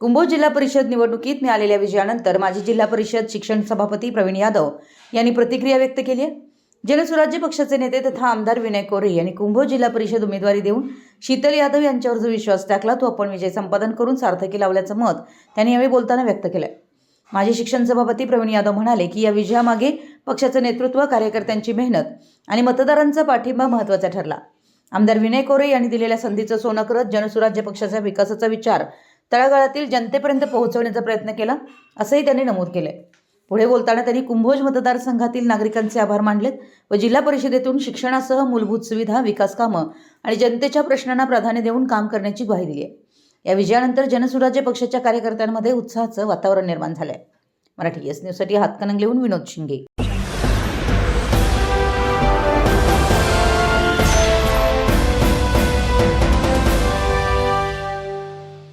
कुंभोज जिल्हा परिषद निवडणुकीत मिळालेल्या विजयानंतर माजी जिल्हा परिषद शिक्षण सभापती प्रवीण यादव यांनी प्रतिक्रिया व्यक्त केली आहे. जनसुराज्य पक्षाचे नेते तथा आमदार विनय कोरे यांनी कुंभोज जिल्हा परिषद उमेदवारी देऊन शीतल यादव यांच्यावर जो विश्वास टाकला तो आपण विजय संपादन करून सार्थकी लावल्याचं मत त्यांनी यावेळी बोलताना व्यक्त केलं माजी शिक्षण सभापती प्रवीण यादव म्हणाले की या विजयामागे पक्षाचं नेतृत्व कार्यकर्त्यांची मेहनत आणि मतदारांचा पाठिंबा महत्त्वाचा ठरला. आमदार विनय कोरे यांनी दिलेल्या संधीचं सोनं करत जनसुराज्य पक्षाच्या विकासाचा विचार तळागाळातील जनतेपर्यंत पोहोचवण्याचा प्रयत्न केला असंही त्यांनी नमूद केलंय. पुढे बोलताना त्यांनी कुंभोज मतदारसंघातील नागरिकांचे आभार मानलेत व जिल्हा परिषदेतून शिक्षणासह मूलभूत सुविधा विकास कामं आणि जनतेच्या प्रश्नांना प्राधान्य देऊन काम करण्याची ग्वाही दिली आहे या विजयानंतर जनसुराज्य पक्षाच्या कार्यकर्त्यांमध्ये उत्साहाचं वातावरण निर्माण झालंय. मराठी एस न्यूजसाठी हातकणंगलेहून विनोद शिंगे.